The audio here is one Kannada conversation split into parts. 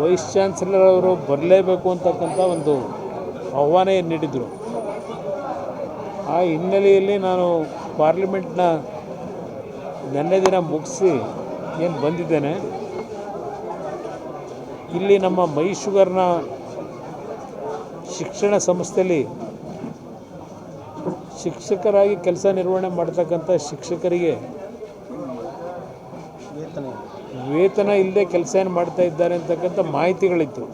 ವೈಸ್ ಚಾನ್ಸಲರ್ ಅವರು ಬರಲೇಬೇಕು ಅಂತಕ್ಕಂಥ ಒಂದು ಆಹ್ವಾನ ನೀಡಿದರು. ಆ ಹಿನ್ನೆಲೆಯಲ್ಲಿ ನಾನು ಪಾರ್ಲಿಮೆಂಟ್ನ ನೆನ್ನೆ ದಿನ ಮುಗಿಸಿ ಏನು ಬಂದಿದ್ದೇನೆ, ಇಲ್ಲಿ ನಮ್ಮ ಮೈ ಶಿಕ್ಷಣ ಸಂಸ್ಥೆಯಲ್ಲಿ ಶಿಕ್ಷಕರಾಗಿ ಕೆಲಸ ನಿರ್ವಹಣೆ ಮಾಡ್ತಕ್ಕಂಥ ಶಿಕ್ಷಕರಿಗೆ ವೇತನ ಇಲ್ಲದೆ ಕೆಲಸ ಏನು ಮಾಡ್ತಾ ಇದ್ದಾರೆ ಅಂತಕ್ಕಂಥ ಮಾಹಿತಿಗಳಿತ್ತು.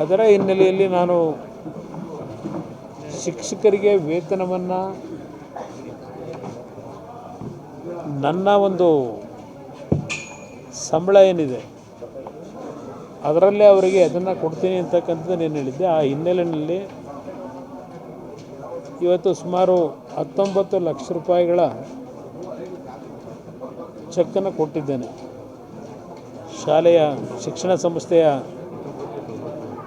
ಅದರ ಹಿನ್ನೆಲೆಯಲ್ಲಿ ನಾನು ಶಿಕ್ಷಕರಿಗೆ ವೇತನವನ್ನು ನನ್ನ ಒಂದು ಸಂಬಳ ಏನಿದೆ, ಅದರಲ್ಲೇ ಅವರಿಗೆ ಅದನ್ನು ಕೊಡ್ತೀನಿ ಅಂತಕ್ಕಂಥದ್ದು ಏನು ಹೇಳಿದ್ದೆ. ಆ ಹಿನ್ನೆಲೆಯಲ್ಲಿ ಇವತ್ತು ಸುಮಾರು ಹತ್ತೊಂಬತ್ತು ಲಕ್ಷ ರೂಪಾಯಿಗಳ ಚೆಕ್ಕನ್ನು ಕೊಟ್ಟಿದ್ದೇನೆ. ಶಾಲೆಯ ಶಿಕ್ಷಣ ಸಂಸ್ಥೆಯ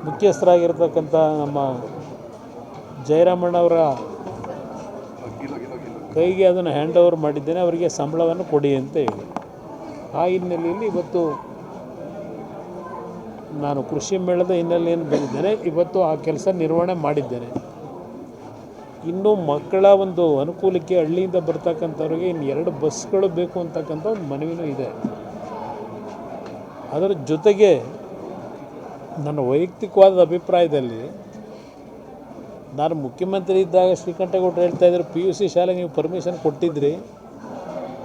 ಮುಖ್ಯಸ್ಥರಾಗಿರ್ತಕ್ಕಂಥ ನಮ್ಮ ಜಯರಾಮಣ್ಣವರ ಕೈಗೆ ಅದನ್ನು ಹ್ಯಾಂಡ್ ಓವರ್ ಮಾಡಿದ್ದೇನೆ. ಅವರಿಗೆ ಸಂಬಳವನ್ನು ಕೊಡಿ ಅಂತ ಹೇಳಿ. ಆ ಹಿನ್ನೆಲೆಯಲ್ಲಿ ಇವತ್ತು ನಾನು ಕೃಷಿ ಮೇಳದ ಹಿನ್ನೆಲೆಯನ್ನು ಬಂದಿದ್ದೇನೆ. ಇವತ್ತು ಆ ಕೆಲಸ ನಿರ್ವಹಣೆ ಮಾಡಿದ್ದೇನೆ. ಇನ್ನು ಮಕ್ಕಳ ಒಂದು ಅನುಕೂಲಕ್ಕೆ ಹಳ್ಳಿಯಿಂದ ಬರ್ತಕ್ಕಂಥವ್ರಿಗೆ ಇನ್ನು ಎರಡು ಬಸ್ಗಳು ಬೇಕು ಅಂತಕ್ಕಂಥ ಒಂದು ಮನವಿನೂ ಇದೆ. ಅದರ ಜೊತೆಗೆ ನನ್ನ ವೈಯಕ್ತಿಕವಾದ ಅಭಿಪ್ರಾಯದಲ್ಲಿ ನಾನು ಮುಖ್ಯಮಂತ್ರಿ ಇದ್ದಾಗ ಶ್ರೀಕಂಠೇಗೌಡರು ಹೇಳ್ತಾ ಇದ್ರು, ಪಿ ಯು ಸಿ ಶಾಲೆ ನೀವು ಪರ್ಮಿಷನ್ ಕೊಟ್ಟಿದ್ರಿ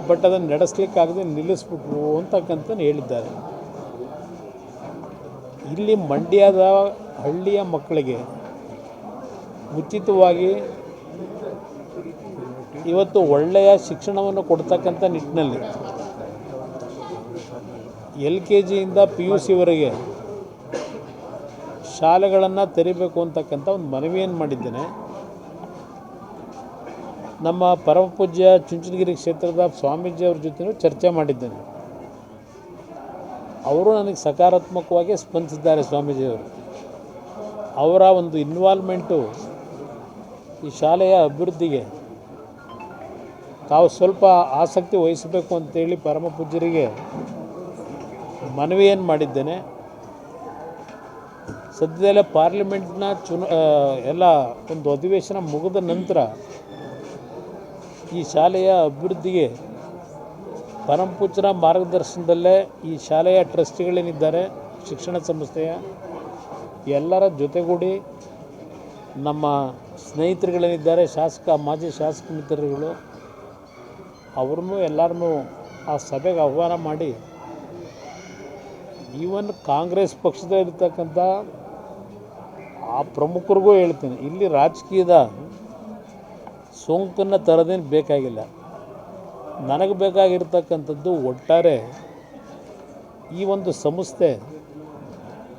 ಬಟ್ ಅದನ್ನು ನಡೆಸ್ಲಿಕ್ಕಾಗದೆ ನಿಲ್ಲಿಸ್ಬಿಟ್ರು ಅಂತಕ್ಕಂಥ ಹೇಳಿದ್ದಾರೆ. ಇಲ್ಲಿ ಮಂಡ್ಯದ ಹಳ್ಳಿಯ ಮಕ್ಕಳಿಗೆ ಉಚಿತವಾಗಿ ಇವತ್ತು ಒಳ್ಳೆಯ ಶಿಕ್ಷಣವನ್ನು ಕೊಡ್ತಕ್ಕಂಥ ನಿಟ್ಟಿನಲ್ಲಿ ಎಲ್ ಕೆ ಜಿಯಿಂದ ಪಿ ಯು ಸಿವರೆಗೆ ಶಾಲೆಗಳನ್ನು ತೆರಿಬೇಕು ಅಂತಕ್ಕಂಥ ಒಂದು ಮನವಿಯನ್ನು ಮಾಡಿದ್ದೇನೆ. ನಮ್ಮ ಪರಮಪೂಜ್ಯ ಚುಂಚನಗಿರಿ ಕ್ಷೇತ್ರದ ಸ್ವಾಮೀಜಿ ಅವ್ರ ಜೊತೆನೂ ಚರ್ಚೆ ಮಾಡಿದ್ದೇನೆ. ಅವರು ನನಗೆ ಸಕಾರಾತ್ಮಕವಾಗಿ ಸ್ಪಂದಿಸಿದ್ದಾರೆ ಸ್ವಾಮೀಜಿಯವರು ಅವರ. ಒಂದು ಇನ್ವಾಲ್ವ್ಮೆಂಟು ಈ ಶಾಲೆಯ ಅಭಿವೃದ್ಧಿಗೆ ತಾವು ಸ್ವಲ್ಪ ಆಸಕ್ತಿ ವಹಿಸಬೇಕು ಅಂತೇಳಿ ಪರಮ ಪೂಜ್ಯರಿಗೆ ಮನವಿಯನ್ನು ಮಾಡಿದ್ದೇನೆ. ಸದ್ಯದಲ್ಲೇ ಪಾರ್ಲಿಮೆಂಟ್ನ ಚುನ ಎಲ್ಲ ಒಂದು ಅಧಿವೇಶನ ಮುಗಿದ ನಂತರ ಈ ಶಾಲೆಯ ಅಭಿವೃದ್ಧಿಗೆ ಪರಂಪೂಜರ ಮಾರ್ಗದರ್ಶನದಲ್ಲೇ ಈ ಶಾಲೆಯ ಟ್ರಸ್ಟಿಗಳೇನಿದ್ದಾರೆ, ಶಿಕ್ಷಣ ಸಂಸ್ಥೆಯ ಎಲ್ಲರ ಜೊತೆಗೂಡಿ ನಮ್ಮ ಸ್ನೇಹಿತರುಗಳೇನಿದ್ದಾರೆ, ಶಾಸಕ, ಮಾಜಿ ಶಾಸಕ ಮಿತ್ರರುಗಳು ಅವ್ರನ್ನೂ ಎಲ್ಲರನ್ನೂ ಆ ಸಭೆಗೆ ಆಹ್ವಾನ ಮಾಡಿ, ಈವನ್ ಕಾಂಗ್ರೆಸ್ ಪಕ್ಷದಲ್ಲಿರ್ತಕ್ಕಂಥ ಆ ಪ್ರಮುಖರಿಗೂ ಹೇಳ್ತೀನಿ, ಇಲ್ಲಿ ರಾಜಕೀಯದ ಸೋಂಕನ್ನು ತರೋದೇನು ಬೇಕಾಗಿಲ್ಲ. ನನಗೆ ಬೇಕಾಗಿರ್ತಕ್ಕಂಥದ್ದು ಒಟ್ಟಾರೆ ಈ ಒಂದು ಸಂಸ್ಥೆ,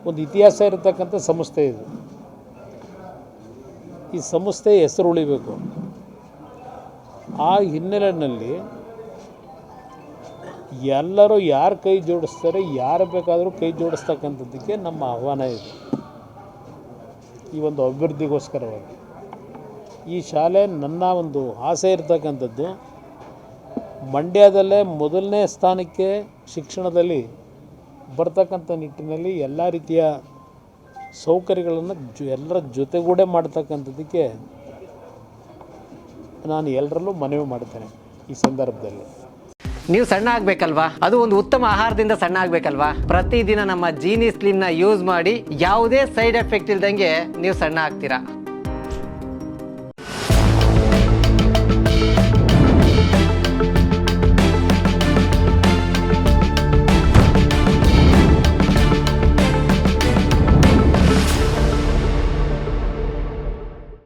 ಒಂದು ಇತಿಹಾಸ ಇರತಕ್ಕಂಥ ಸಂಸ್ಥೆ ಇದು. ಈ ಸಂಸ್ಥೆ ಹೆಸರು ಉಳಿಬೇಕು. ಆ ಹಿನ್ನೆಲೆಯಲ್ಲಿ ಎಲ್ಲರೂ ಯಾರು ಕೈ ಜೋಡಿಸ್ತಾರೆ, ಯಾರು ಬೇಕಾದರೂ ಕೈ ಜೋಡಿಸ್ತಕ್ಕಂಥದ್ದಕ್ಕೆ ನಮ್ಮ ಆಹ್ವಾನ ಇದೆ. ಈ ಒಂದು ಅಭಿವೃದ್ಧಿಗೋಸ್ಕರವಾಗಿ. ಈ ಶಾಲೆ ನನ್ನ ಒಂದು ಆಸೆ ಇರತಕ್ಕಂಥದ್ದು. ಮಂಡ್ಯದಲ್ಲೇ ಮೊದಲನೇ ಸ್ಥಾನಕ್ಕೆ ಶಿಕ್ಷಣದಲ್ಲಿ ಬರ್ತಕ್ಕಂಥ ನಿಟ್ಟಿನಲ್ಲಿ ಎಲ್ಲ ರೀತಿಯ ಸೌಕರ್ಯಗಳನ್ನು ಜೊ, ಎಲ್ಲರ ಜೊತೆಗೂಡೆ ಮಾಡ್ತಕ್ಕಂಥದ್ದಕ್ಕೆ ನಾನು ಎಲ್ಲರಲ್ಲೂ ಮನವಿ ಮಾಡ್ತೇನೆ ಈ ಸಂದರ್ಭದಲ್ಲಿ. ನೀವು ಸಣ್ಣ ಆಗ್ಬೇಕಲ್ವಾ? ಅದು ಒಂದು ಉತ್ತಮ ಆಹಾರದಿಂದ ಸಣ್ಣ ಆಗ್ಬೇಕಲ್ವಾ? ಪ್ರತಿದಿನ ನಮ್ಮ ಜೀನಿ ನ ಯೂಸ್ ಮಾಡಿ ಯಾವುದೇ ಸೈಡ್ ಎಫೆಕ್ಟ್ ಇಲ್ದಂಗೆ ನೀವು ಸಣ್ಣ ಆಗ್ತೀರಾ?